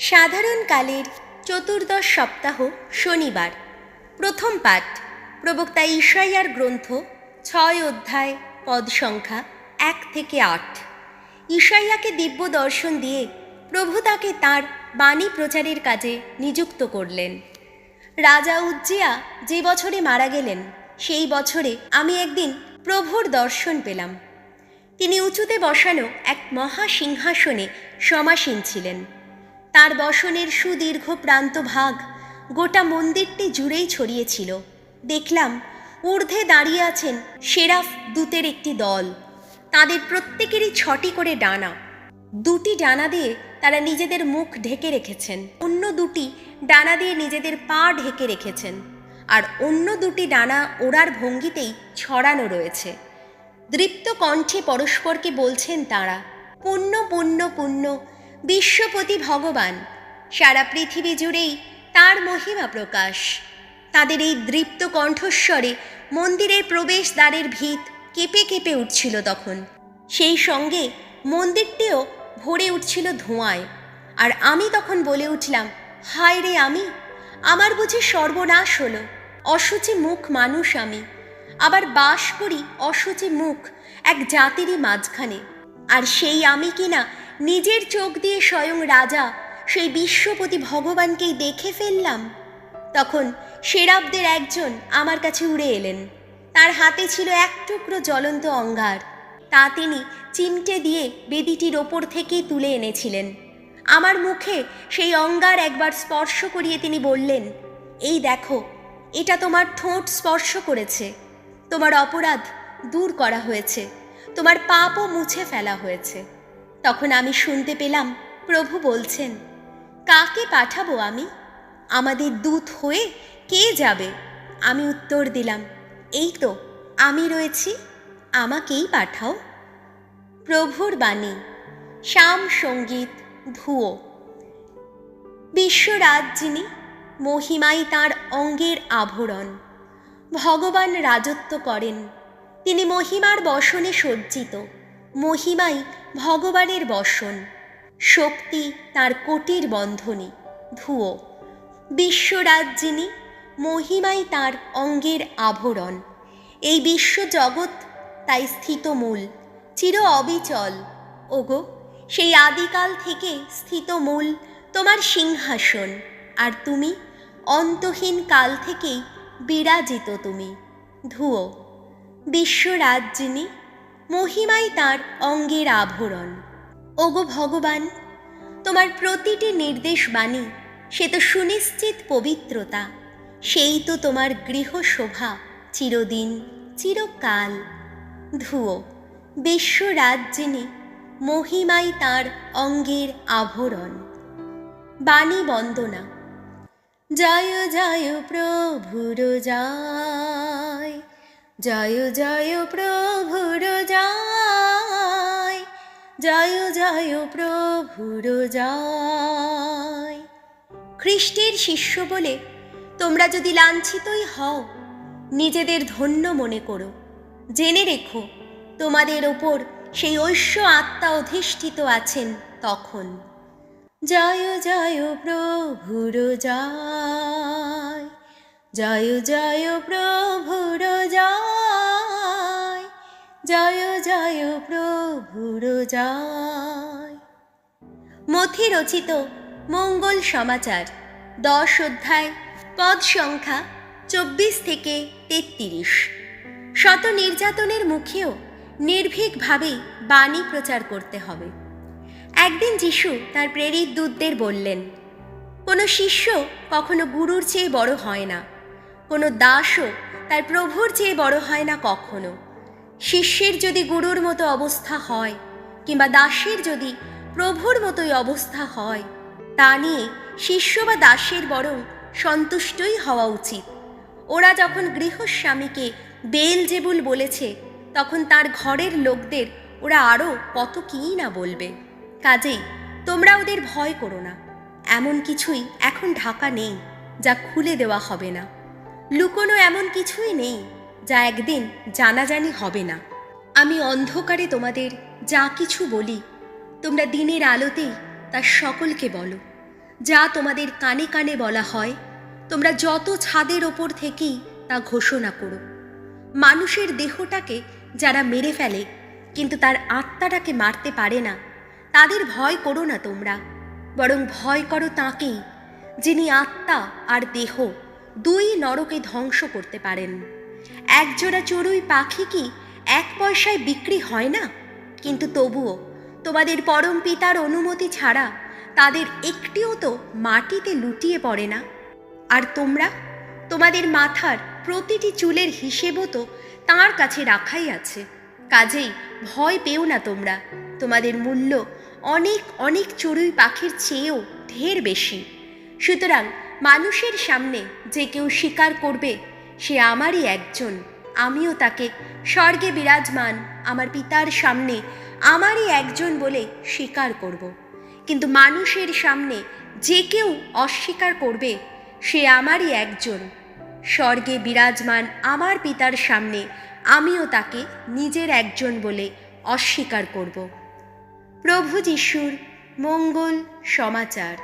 সাধারণকালের চতুর্দশ সপ্তাহ শনিবার। প্রথম পাঠ, প্রবক্তা ঈশাইয়ার গ্রন্থ, ছয় অধ্যায়, পদ সংখ্যা এক থেকে আট। ঈশাইয়াকে দিব্য দর্শন দিয়ে প্রভু তাকে তাঁর বাণী প্রচারের কাজে নিযুক্ত করলেন। রাজা উজ্জিয়া যে বছরে মারা গেলেন, সেই বছরে আমি একদিন প্রভুর দর্শন পেলাম। তিনি উঁচুতে বসানো এক মহা সিংহাসনে সমাসীন ছিলেন। তার বসনের সুদীর্ঘ প্রান্ত ভাগ গোটা মন্দিরটি জুড়েই ছড়িয়েছিল দেখলাম ঊর্ধ্বে দাঁড়িয়ে আছেন সেরাফ দূতের একটি দল। তাদের প্রত্যেকেরই ছটি করে ডানা। দুটি ডানা দিয়ে তারা নিজেদের মুখ ঢেকে রেখেছেন। অন্য দুটি ডানা দিয়ে নিজেদের পা ঢেকে রেখেছেন। আর অন্য দুটি ডানা ওড়ার ভঙ্গিতেই ছড়ানো রয়েছে। দৃপ্ত কণ্ঠে পরস্পরকে বলছেন তারা, পুণ্য পুণ্য পুণ্য বিশ্বপতি ভগবান। সারা পৃথিবী জুড়েই তার মহিমা প্রকাশ। তাদের এই দৃপ্ত কণ্ঠস্বরে মন্দিরের প্রবেশদ্বারের ভিত কেঁপে কেঁপে উঠছিল তখন। সেই সঙ্গে মন্দিরটিও ভরে উঠছিল ধোঁয়ায়। আর আমি তখন বলে উঠলাম, হায় রে আমি! আমার বুঝি সর্বনাশ হলো। অসুচি মুখ মানুষ আমি। আবার বাস করি অসুচি মুখ এক জাতিরই মাঝখানে। আর সেই আমি কিনা নিজের চোখ দিয়ে স্বয়ং রাজা সেই বিশ্বপতি ভগবানকেই দেখে ফেললাম। তখন সেরাবদের একজন আমার কাছে উড়ে এলেন। তার হাতে ছিল এক টুকরো জ্বলন্ত অঙ্গার। তা তিনি চিমটে দিয়ে বেদিটির ওপর থেকেই তুলে এনেছিলেন। আমার মুখে সেই অঙ্গার একবার স্পর্শ করিয়ে তিনি বললেন, এই দেখো, এটা তোমার ঠোঁট স্পর্শ করেছে। তোমার অপরাধ দূর করা হয়েছে। তোমার পাপও মুছে ফেলা হয়েছে। তখন আমি শুনতে পেলাম প্রভু বলছেন, কাকে পাঠাবো আমি? আমাদের দূত হয়ে কে যাবে? আমি উত্তর দিলাম, এই তো, আমি রয়েছি, আমাকেই পাঠাও। প্রভুর বাণী, শ্যাম সংগীত ধুয়ো বিশ্বরাজ যিনি, মহিমাই তাঁর অঙ্গের আভরণ। ভগবান রাজত্ব করেন, তিনি মহিমার বসনে সজ্জিত। মহিমাই ভগবানের বসন। শক্তি তার কোটির বন্ধনী ধুয়ো বিশ্বরাজ যিনি মহিমাই তার অঙ্গের আভরণ এই বিশ্ব জগৎ তাই স্থিত মূল, চির অবিচল। ওগো, সেই আদিকাল থেকে স্থিত মূল তোমার সিংহাসন, আর তুমি অন্তহীন কাল থেকেই বিরাজিত তুমি। ধুয়ো বিশ্বরাজ যিনি মহিমাই তার অঙ্গের আভরণ। ওগো ভগবান, তোমার প্রতিটি নির্দেশ বাণী, সে তো সুনিশ্চিত পবিত্রতা, সেই তো তোমার গৃহ শোভা চিরদিন, চিরকাল। ধুয়ো বিশ্বরাজ যিনি মহিমাই তার অঙ্গের আভরণ। বাণী বন্দনা, জয় জয় প্রভুর জয় জয় জয় প্রভুর জয় জয় প্রভুর জয় খ্রিস্টের শিষ্য বলে, তোমরা যদি লাঞ্ছিতই হও, নিজেদের ধন্য মনে করো। জেনে রেখো, তোমাদের ওপর সেই ঐশ্য আত্মা অধিষ্ঠিত আছেন তখন। জয় জয় প্রভুর জয় জয় জয় প্রভুর জয় জয় জয় প্রভুর জয় মথি রচিত মঙ্গল সমাচার, দশ অধ্যায়, পদ সংখ্যা চব্বিশ থেকে তেত্রিশ। শত নির্যাতনের মুখেও নির্ভীকভাবেই বাণী প্রচার করতে হবে। একদিন যিশু তার প্রেরিত দূতদের বললেন, কোনো শিষ্য কখনো গুরুর চেয়ে বড় হয় না, কোনো দাসও তার প্রভুর চেয়ে বড় হয় না কখনো। শিষ্যের যদি গুরুর মতো অবস্থা হয়, কিংবা দাসের যদি প্রভুর মতোই অবস্থা হয়, তা নিয়ে শিষ্য বা দাসের বরং সন্তুষ্টই হওয়া উচিত। ওরা যখন গৃহস্বামীকে বেল জেবুল বলেছে, তখন তার ঘরের লোকদের ওরা আরও কত কী না বলবে। কাজেই তোমরা ওদের ভয় করো না। এমন কিছুই এখন ঢাকা নেই, যা খুলে দেওয়া হবে না। লুকোনো এমন কিছুই নেই যা একদিন জানাজানি হবে না। আমি অন্ধকারে তোমাদের যা কিছু বলি, তোমরা দিনের আলোতেই তা সকলকে বলো। যা তোমাদের কানে কানে বলা হয়, তোমরা যত ছাদের ওপর থেকেই তা ঘোষণা করো। মানুষের দেহটাকে যারা মেরে ফেলে, কিন্তু তার আত্মাটাকে মারতে পারে না, তাদের ভয় করো না তোমরা। বরং ভয় করো তাঁকেই, যিনি আত্মা আর দেহ দুই নরকে ধ্বংস করতে পারেন। একজোড়া চড়ুই পাখি কি এক পয়সায় বিক্রি হয় না? কিন্তু তবুও তোমাদের পরম পিতার অনুমতি ছাড়া তাদের একটিও তো মাটিতে লুটিয়ে পড়ে না। আর তোমরা? তোমাদের মাথার প্রতিটি চুলের হিসেবও তো তাঁর কাছে রাখাই আছে। কাজেই ভয় পেও না তোমরা। তোমাদের মূল্য অনেক অনেক চড়ুই পাখির চেয়েও ঢের বেশি। সুতরাং মানুষের সামনে যে কেউ স্বীকার করবে সে আমারই একজন। আমিও তাকে স্বর্গে বিরাজমান, আমার পিতার সামনে আমারই একজন বলে স্বীকার করব। কিন্তু মানুষের সামনে যে কেউ অস্বীকার করবে, সে আমারই একজন। স্বর্গে বিরাজমান আমার পিতার সামনে আমিও তাকে নিজের একজন বলে অস্বীকার করব। প্রভু যিশুর মঙ্গল সমাচার।